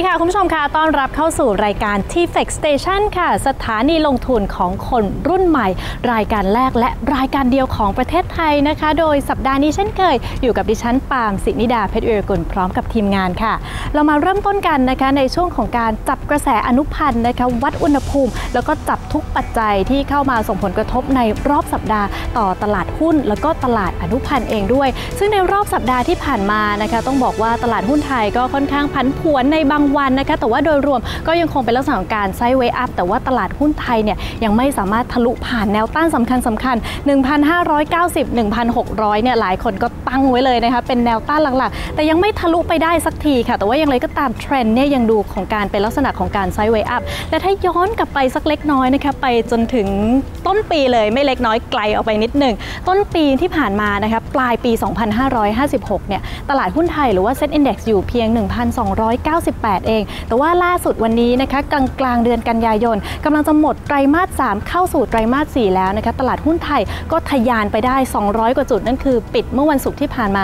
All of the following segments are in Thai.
ดีค่ะ คุณผู้ชมค่ะ ต้อนรับเข้าสู่รายการ t f e x Station ค่ะ สถานีลงทุนของคนรุ่นใหม่ รายการแรกและรายการเดียวของประเทศไทยนะคะ โดยสัปดาห์นี้เช่นเคย อยู่กับดิฉันปาล์มสินิดาเพชรเอรกุลพร้อมกับทีมงานค่ะ เรามาเริ่มต้นกันนะคะในช่วงของการจับกระแสอนุพันธ์นะคะวัดอุณหภูมิ แล้วก็จับทุกปัจจัยที่เข้ามาส่งผลกระทบในรอบสัปดาห์ ต่อตลาดหุ้น แล้วก็ตลาดอนุพันธ์เองด้วย ซึ่งในรอบสัปดาห์ที่ผ่านมานะคะต้องบอกว่าตลาดหุ้นไทยก็ค่อนข้างผันผวนในบางวันนะคะแต่ว่าโดยรวมก็ยังคงเป็นลักษณะของการไซด์เวย์อัพแต่ว่าตลาดหุ้นไทยเนี่ยยังไม่สามารถทะลุผ่านแนวต้านสำคัญสำคัญ 1,590 1,600 เนี่ยหลายคนก็ตั้งไว้เลยนะคะเป็นแนวต้านหลักๆ แต่ยังไม่ทะลุไปได้สักทีค่ะ แต่ว่าอย่างไรก็ตามเทรนด์เนี่ยยังดูของการเป็นลักษณะของการไซด์เวย์อัพและถ้าย้อนกลับไปสักเล็กน้อยนะคะไปจนถึงต้นปีเลยไม่เล็กน้อยไกลออกไปนิดหนึ่งต้นปีที่ผ่านมานะคะปลายปี 2556 เนี่ยตลาดหุ้นไทยหรือว่า Set Index อยู่เพียง 1,298เอง แต่ว่าล่าสุดวันนี้นะคะกลางกลางเดือนกันยายนกำลังจะหมดไตรมาส 3 เข้าสู่ไตรมาส 4 แล้วนะคะตลาดหุ้นไทยก็ทะยานไปได้ 200 กว่าจุดนั่นคือ ปิดเมื่อวันศุกร์ที่ผ่านมา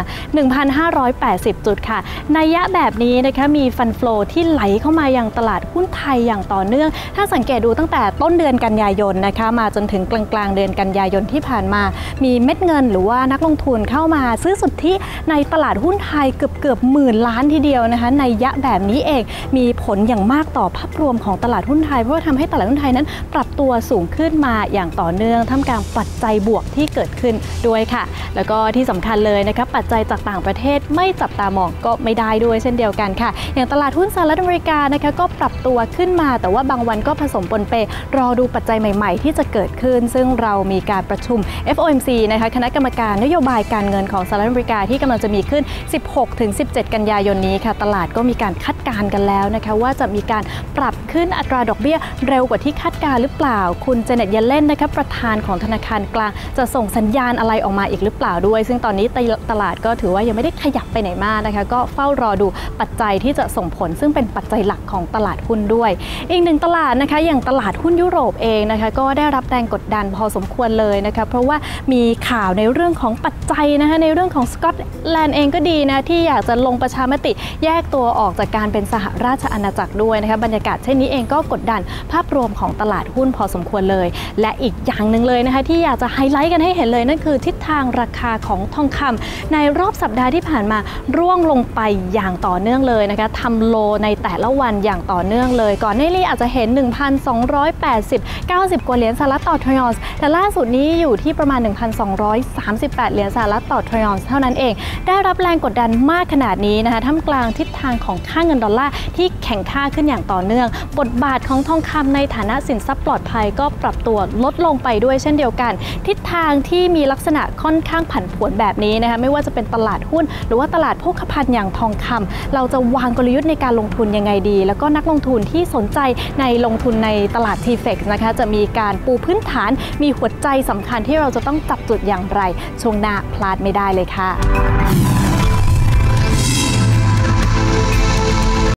1,580 จุดค่ะนัยยะแบบนี้นะคะมีฟันฟลอที่ไหลเข้ามายังตลาดหุ้นไทยอย่างต่อเนื่อง ถ้าสังเกตดูตั้งแต่ต้นเดือนกันยายนนะคะมาจนถึงกลางกลางเดือนกันยายนที่ผ่านมา มีเม็ดเงินหรือว่านักลงทุนเข้ามาซื้อสุทธิในตลาดหุ้นไทยเกือบเกือบหมื่นล้านทีเดียวนะคะในยะแบบนี้เองมีผลอย่างมากต่อภาพรวมของตลาดหุ้นไทย เพราะว่าทำให้ตลาดหุ้นไทยนั้น ปรับตัวสูงขึ้นมาอย่างต่อเนื่องท่ามกลางปัจจัยบวกที่เกิดขึ้นด้วยค่ะ แล้วก็ที่สำคัญเลยนะคะปัจจัยจากต่างประเทศไม่จับตามองก็ไม่ได้ด้วยเช่นเดียวกันค่ะ อย่างตลาดหุ้นสหรัฐอเมริกานะคะก็ปรับตัวขึ้นมา แต่ว่าบางวันก็ผสมปนเป รอดูปัจจัยใหม่ ๆ ที่จะเกิดขึ้น ซึ่งเรามีการประชุม FOMC นะคะคณะกรรมการนโยบายการเงินของสหรัฐอเมริกาที่กำลังจะมีขึ้น 16-17 กันยายนนี้ค่ะ ตลาดก็มีการคาดการกันแล้วนะคะว่าจะมีการปรับขึ้นอัตราดอกเบี้ยเร็วกว่าที่คาดการหรือเปล่า คุณเจเน็ตเยเลนนะคะประธานของธนาคารกลาง จะส่งสัญญาณอะไรออกมาอีกหรือเปล่าด้วย ซึ่งตอนนี้ตลาดก็ถือว่ายังไม่ได้ขยับไปไหนมากนะคะ ก็เฝ้ารอดูปัจจัยที่จะส่งผล ซึ่งเป็นปัจจัยหลักของตลาดหุ้นด้วย อีกหนึ่งตลาดนะคะ อย่างตลาดหุ้นยุโรปเองนะคะก็ได้รับแรงกดดันพอสมควรเลยนะคะเพราะว่ามีข่าวในเรื่องของปัจจัยนะคะในเรื่องของสกอตแลนด์เองก็ดีนะที่อยากจะลงประชามติแยกตัวออกจากการเป็นสหราชอาณาจักรด้วยนะคะบรรยากาศเช่นนี้เองก็กดดันภาพรวมของตลาดหุ้นพอสมควรเลย และอีกอย่างหนึ่งเลยนะคะที่อยากจะไฮไลท์กันให้เห็นเลย นั่นคือทิศทางราคาของทองคำในรอบสัปดาห์ที่ผ่านมาร่วงลงไปอย่างต่อเนื่องเลยนะคะทำโลในแต่ละวันอย่างต่อเนื่องเลย ก่อนหน้านี้อาจจะเห็น 1,280 90 กว่าเหรียญสหรัฐต่อทริออนส์แต่ล่าสุดนี้อยู่ที่ประมาณ 1,238 เหรียญสหรัฐต่อทริออนส์เท่านั้นเอง ได้รับแรงกดดันมากขนาดนี้นะคะท่ามกลางทิศทางของค่าเงินดอลลาร์ที่แข็งค่าขึ้นอย่างต่อเนื่อง บทบาทของทองคำในฐานะสินทรัพย์ปลอดภัยก็ปรับตัวลดลงไปด้วยเช่นเดียวกัน ทิศทางที่มีลักษณะค่อนข้างผันผวนแบบนี้นะคะไม่ว่าจะเป็นตลาดหุ้น หรือว่าตลาดโภคภัณฑ์อย่างทองคำเราจะวางกลยุทธ์ในการลงทุนยังไงดี แล้วก็นักลงทุนที่สนใจในลงทุนในตลาด t f e x นะคะจะมีการปูพื้นฐาน มีหัวใจสำคัญที่เราจะต้องจับจุดอย่างไร ช่วงหน้าพลาดไม่ได้เลยค่ะ